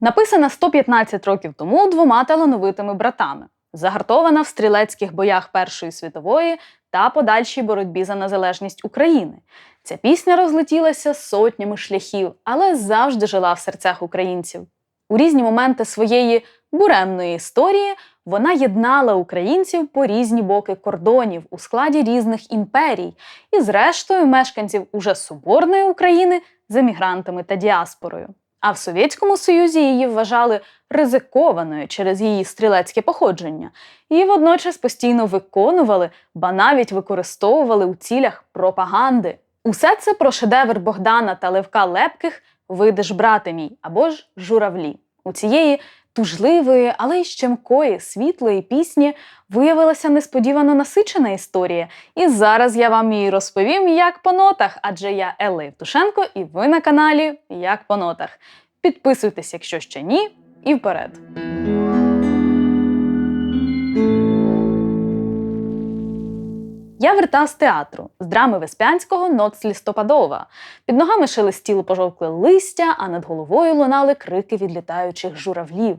Написана 115 років тому двома талановитими братами, загартована в стрілецьких боях Першої світової та подальшій боротьбі за незалежність України. Ця пісня розлетілася сотнями шляхів, але завжди жила в серцях українців. У різні моменти своєї буремної історії вона єднала українців по різні боки кордонів у складі різних імперій і, зрештою, мешканців уже Соборної України з емігрантами та діаспорою. А в Совєтському Союзі її вважали ризикованою через її стрілецьке походження, і водночас постійно виконували, ба навіть використовували у цілях пропаганди. Усе це про шедевр Богдана та Левка Лепких Видиш, брате мій або ж журавлі. У цієї тужливої, але й щемкої, світлої пісні виявилася несподівано насичена історія. І зараз я вам її розповім як по нотах, адже я Елла Євтушенко, і ви на каналі Як по нотах. Підписуйтесь, якщо ще ні, і вперед. Я вертав з театру, з драми Веспянського «Ноц листопадова. Під ногами шелестіло пожовкле листя, а над головою лунали крики відлітаючих журавлів.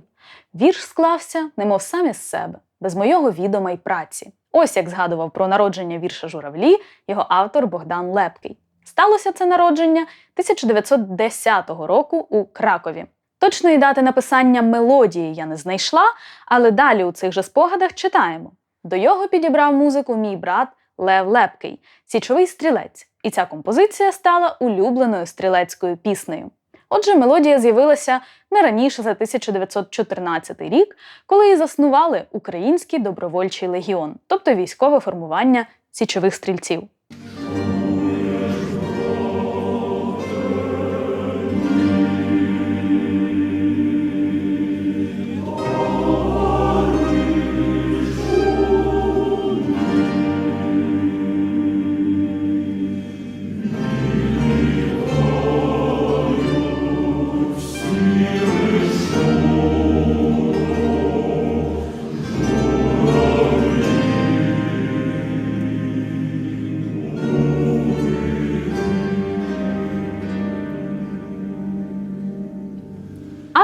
Вірш склався, немов сам із себе, без мого відома й праці. Ось як згадував про народження вірша журавлі його автор Богдан Лепкий. Сталося це народження 1910 року у Кракові. Точної дати написання мелодії я не знайшла, але далі у цих же спогадах читаємо. До його підібрав музику мій брат Лев Лепкий, січовий стрілець, і ця композиція стала улюбленою стрілецькою піснею. Отже, мелодія з'явилася не раніше за 1914 рік, коли її заснували Український добровольчий легіон, тобто військове формування січових стрільців.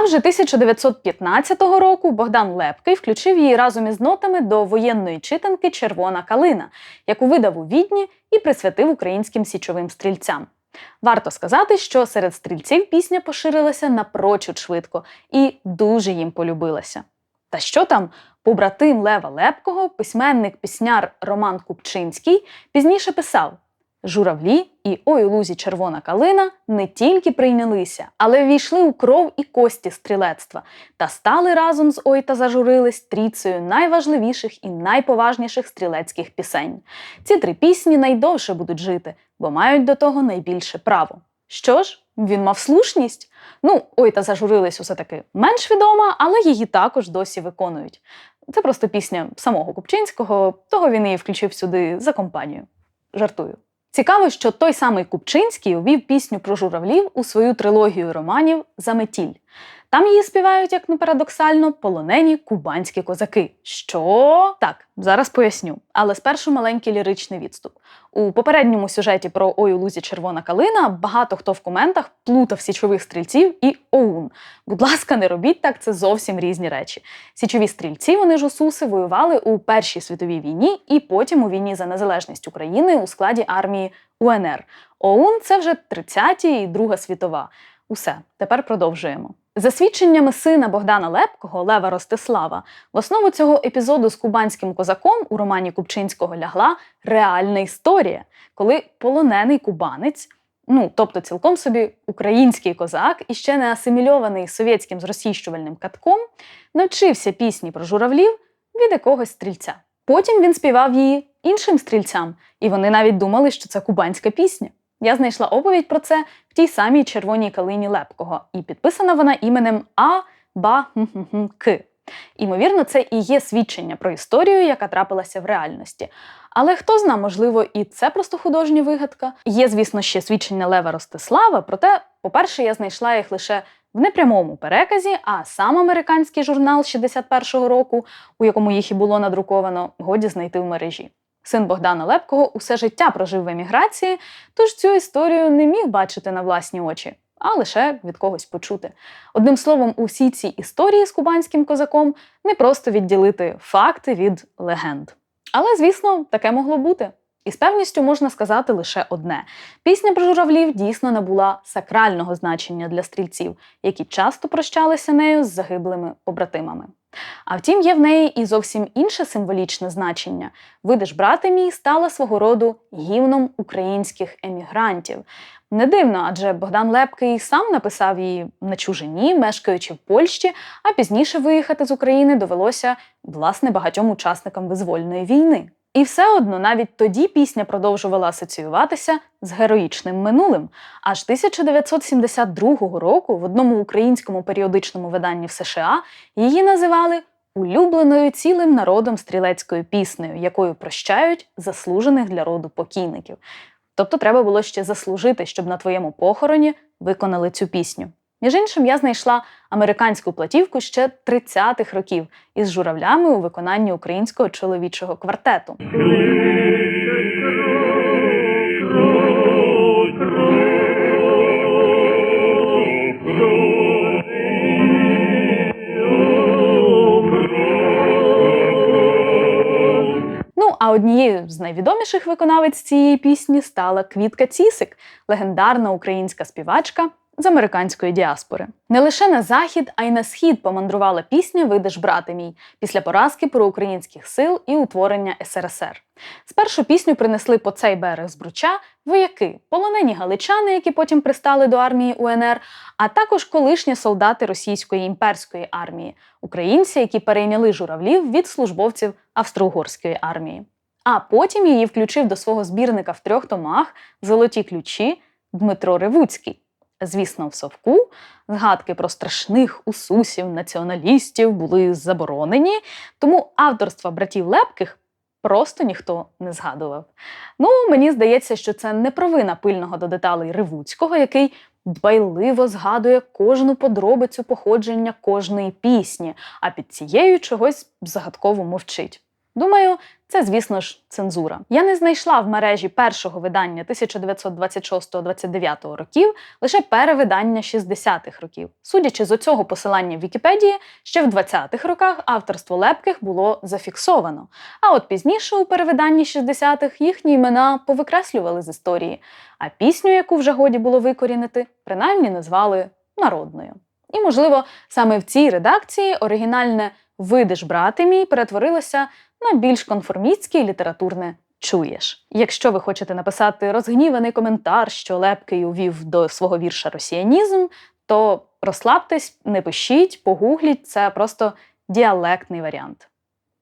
Вже 1915 року Богдан Лепкий включив її разом із нотами до воєнної читанки Червона калина, яку видав у відні і присвятив українським січовим стрільцям. Варто сказати, що серед стрільців пісня поширилася напрочуд швидко і дуже їм полюбилася. Та що там, побратим Лева Лепкого, письменник-пісняр Роман Купчинський, пізніше писав: Журавлі і ой у лузі червона калина не тільки прийнялися, але війшли у кров і кості стрілецтва та стали разом з ой та зажурились трійцею найважливіших і найповажніших стрілецьких пісень. Ці три пісні найдовше будуть жити, бо мають до того найбільше право. Що ж, він мав слушність. Ну, ой та зажурились усе таки менш відома, але її також досі виконують. Це просто пісня самого Купчинського, того він її включив сюди за компанію. Жартую. Цікаво, що той самий Купчинський увів пісню про журавлів у свою трилогію романів Заметіль. Там її співають, як не парадоксально, полонені кубанські козаки. Що? Так, зараз поясню. Але спершу маленький ліричний відступ. У попередньому сюжеті про Ой у лузі червона калина багато хто в коментах плутав січових стрільців і ОУН. Будь ласка, не робіть так, це зовсім різні речі. Січові стрільці, вони ж усуси, воювали у Першій світовій війні і потім у війні за незалежність України у складі армії УНР. ОУН це вже 30-ті і Друга світова. Усе, тепер продовжуємо. За свідченнями сина Богдана Лепкого, Лева Ростислава, в основу цього епізоду з кубанським козаком у романі Купчинського лягла реальна історія, коли полонений кубанець, ну тобто цілком собі український козак і ще не асимільований совєтським зросійщувальним катком, навчився пісні про журавлів від якогось стрільця. Потім він співав її іншим стрільцям, і вони навіть думали, що це кубанська пісня. Я знайшла оповідь про це в тій самій червоній калині Лепкого, і підписана вона іменем А. Ба К. Імовірно, це і є свідчення про історію, яка трапилася в реальності. Але хто зна, можливо, і це просто художня вигадка. Є, звісно, ще свідчення Лева Ростислава, проте, по-перше, я знайшла їх лише в непрямому переказі, а сам американський журнал 61-го року, у якому їх і було надруковано, годі знайти в мережі. Син Богдана Лепкого усе життя прожив в еміграції, тож цю історію не міг бачити на власні очі. а лише від когось почути. Одним словом, усі ці історії з кубанським козаком не просто відділити факти від легенд. Але, звісно, таке могло бути. І з певністю можна сказати лише одне: пісня про журавлів дійсно набула сакрального значення для стрільців, які часто прощалися нею з загиблими побратимами. А втім, є в неї і зовсім інше символічне значення. Видиш, брати мій стала свого роду гімном українських емігрантів. Не дивно, адже Богдан Лепкий сам написав її на чужині, мешкаючи в Польщі, а пізніше виїхати з України довелося власне багатьом учасникам визвольної війни. І все одно навіть тоді пісня продовжувала асоціюватися з героїчним минулим. Аж 1972 року в одному українському періодичному виданні в США її називали улюбленою цілим народом стрілецькою піснею, якою прощають заслужених для роду покійників. Тобто треба було ще заслужити, щоб на твоєму похороні виконали цю пісню. Між іншим, я знайшла американську платівку ще 30-х років із журавлями у виконанні українського чоловічого квартету. Ну, а однією з найвідоміших виконавець цієї пісні стала Квітка Цісик, легендарна українська співачка з американської діаспори. Не лише на захід, а й на схід помандрувала пісня Видиш, брате мій після поразки проукраїнських сил і утворення СРСР. Спершу пісню принесли по цей берег з Бруча вояки, полонені галичани, які потім пристали до армії УНР, а також колишні солдати російської імперської армії, українці, які перейняли журавлів від службовців австро-угорської армії. А потім її включив до свого збірника в трьох томах Золоті ключі Дмитро Ревуцький. Звісно, в совку згадки про страшних усусів, націоналістів були заборонені, тому авторства братів Лепких просто ніхто не згадував. Ну, мені здається, що це не провина пильного до деталей Ревуцького, який дбайливо згадує кожну подробицю походження кожної пісні, а під цією чогось загадково мовчить. Думаю, це, звісно ж, цензура. Я не знайшла в мережі першого видання 1926-29 років, лише перевидання 60-х років. Судячи з оцього посилання в Вікіпедії, ще в 20-х роках авторство лепких було зафіксовано. А от пізніше у перевиданні 60-х їхні імена повикреслювали з історії, а пісню, яку вже годі було викорінити, принаймні назвали народною. І, можливо, саме в цій редакції оригінальне Видиш, брате мій перетворилося на більш конформістське літературне чуєш. Якщо ви хочете написати розгніваний коментар, що Лепкий увів до свого вірша росіянізм, то розслабтесь, не пишіть, погугліть, це просто діалектний варіант.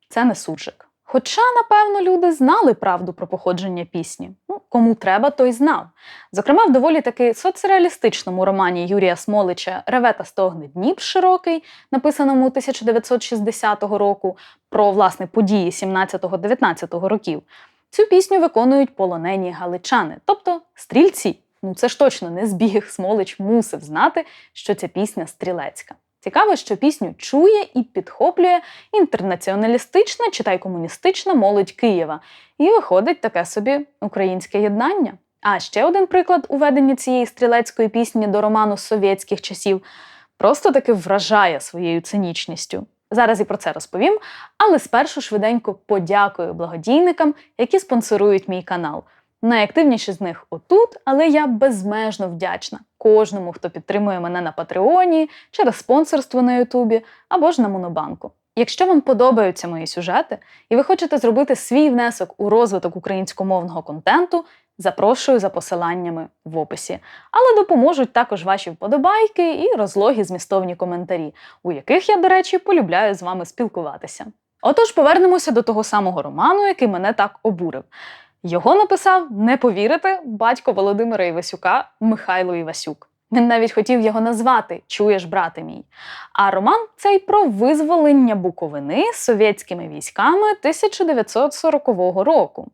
Це не суржик. Хоча, напевно, люди знали правду про походження пісні. Ну, кому треба, той знав. Зокрема, в доволі таки соцреалістичному романі Юрія Смолича Реве та стогне Дніп широкий, написаному 1960 року, про власне події 17-19 років. Цю пісню виконують полонені галичани, тобто стрільці. Ну це ж точно не збіг. Смолич мусив знати, що ця пісня стрілецька. Цікаво, що пісню чує і підхоплює інтернаціоналістична читай комуністична молодь Києва, і виходить таке собі українське єднання. А ще один приклад уведення цієї стрілецької пісні до роману совєтських часів просто таки вражає своєю цинічністю. Зараз і про це розповім, але спершу швиденько подякую благодійникам, які спонсорують мій канал. Найактивніші з них отут, але я безмежно вдячна кожному, хто підтримує мене на Патреоні, через спонсорство на Ютубі або ж на Монобанку. Якщо вам подобаються мої сюжети і ви хочете зробити свій внесок у розвиток українськомовного контенту, запрошую за посиланнями в описі. Але допоможуть також ваші вподобайки і розлогі змістовні коментарі, у яких я, до речі, полюбляю з вами спілкуватися. Отож, повернемося до того самого роману, який мене так обурив. Його написав, не повірите, батько Володимира Івасюка Михайло Івасюк. Він навіть хотів його назвати Чуєш, брате мій. А роман цей про визволення Буковини совєтськими військами 1940 року.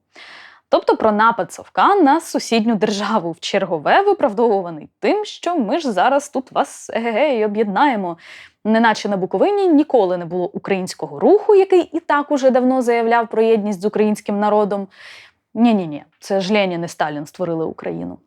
Тобто про напад Совка на сусідню державу в чергове виправдовуваний тим, що ми ж зараз тут вас егегей об'єднаємо. Неначе на Буковині ніколи не було українського руху, який і так уже давно заявляв про єдність з українським народом. Ні-ні, ні це ж Ленін і Сталін створили Україну.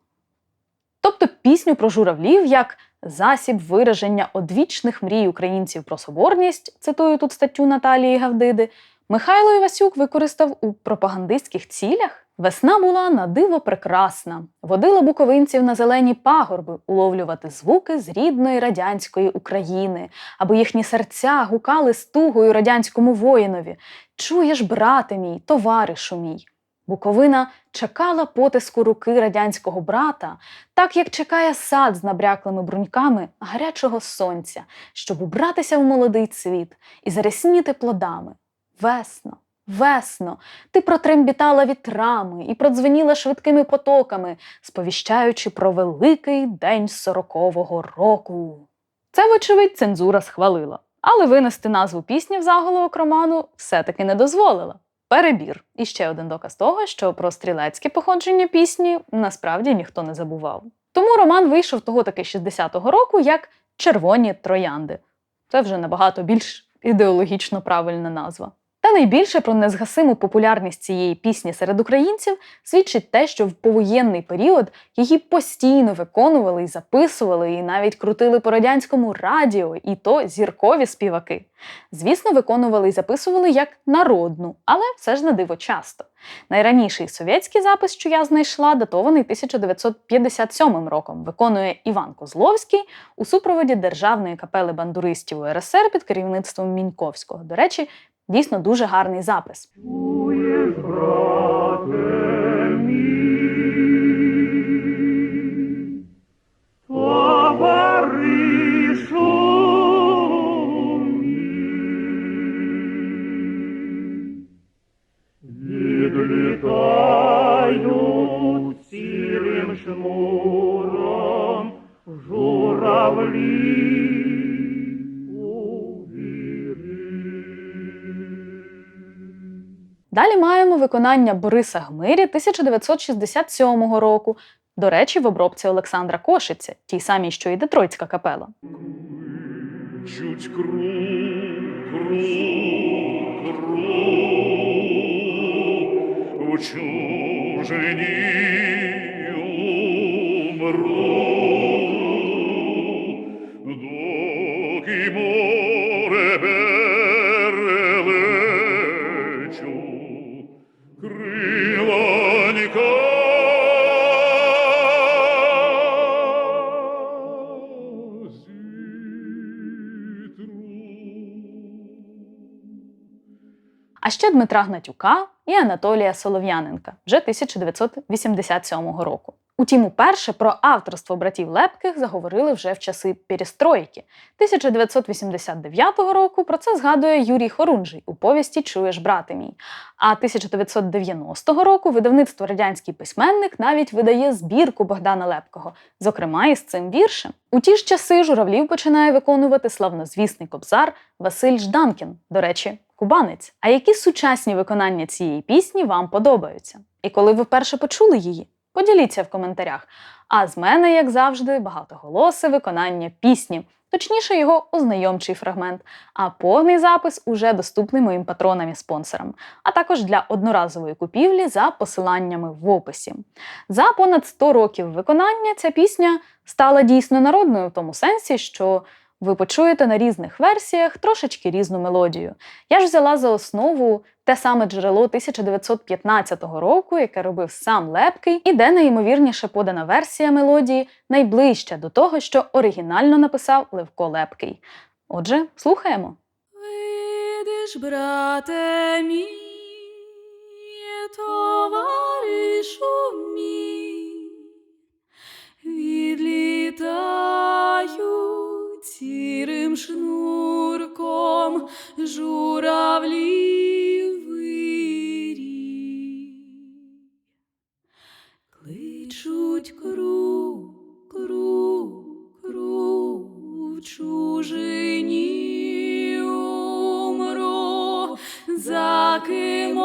тобто пісню про журавлів як засіб вираження одвічних мрій українців про соборність, цитую тут статтю Наталії Гавдиди, Михайло Івасюк використав у пропагандистських цілях. Весна була на диво прекрасна, водила буковинців на зелені пагорби уловлювати звуки з рідної радянської України, аби їхні серця гукали стугою радянському воїнові. Чуєш, брате мій, товаришу мій. Буковина чекала потиску руки радянського брата, так як чекає сад з набряклими бруньками гарячого сонця, щоб убратися в молодий цвіт і зарясніти плодами. Весно, весно, ти протрембітала вітрами і продзвеніла швидкими потоками, сповіщаючи про великий день сорокового року. Це, вочевидь, цензура схвалила, але винести назву пісні в заголовок роману все-таки не дозволила. Перебір. І ще один доказ того, що про стрілецьке походження пісні насправді ніхто не забував. Тому роман вийшов того таки 60-го року як Червоні троянди. Це вже набагато більш ідеологічно правильна назва. Та найбільше про незгасиму популярність цієї пісні серед українців свідчить те, що в повоєнний період її постійно виконували і записували, і навіть крутили по радянському радіо, і то зіркові співаки. Звісно, виконували і записували як народну, але все ж на диво часто. Найраніший совєтський запис, що я знайшла, датований 1957 роком, виконує Іван Козловський у супроводі Державної капели бандуристів УРСР під керівництвом Міньковського. До речі, дійсно дуже гарний запис. Виконання Бориса Гмирі 1967 року. До речі, в обробці Олександра Кошиця, тій самій, що і Детройтська капела. Чуть умру, ще Дмитра Гнатюка і Анатолія Солов'яненка вже 1987 року. Утім, уперше про авторство братів Лепких заговорили вже в часи Перестройки. 1989 року про це згадує Юрій Хорунжий у повісті Чуєш, брате мій. А 1990 року видавництво радянський письменник навіть видає збірку Богдана Лепкого, зокрема із цим віршем. У ті ж часи журавлів починає виконувати славнозвісний кобзар Василь Жданкін, до речі, кубанець. А які сучасні виконання цієї пісні вам подобаються? І коли ви вперше почули її? Поділіться в коментарях. А з мене, як завжди, багатоголосе виконання пісні, точніше, його ознайомчий фрагмент. А повний запис уже доступний моїм патронам і спонсорам, а також для одноразової купівлі за посиланнями в описі. За понад 100 років виконання ця пісня стала дійсно народною в тому сенсі, що ви почуєте на різних версіях трошечки різну мелодію. Я ж взяла за основу те саме джерело 1915 року, яке робив сам Лепкий, і де найімовірніше подана версія мелодії найближча до того, що оригінально написав Левко Лепкий. Отже, слухаємо. Видиш, брате мій, товаришу мій, відлітають сірим шнурком журавлі вирій. Круг в чужині умру, за ким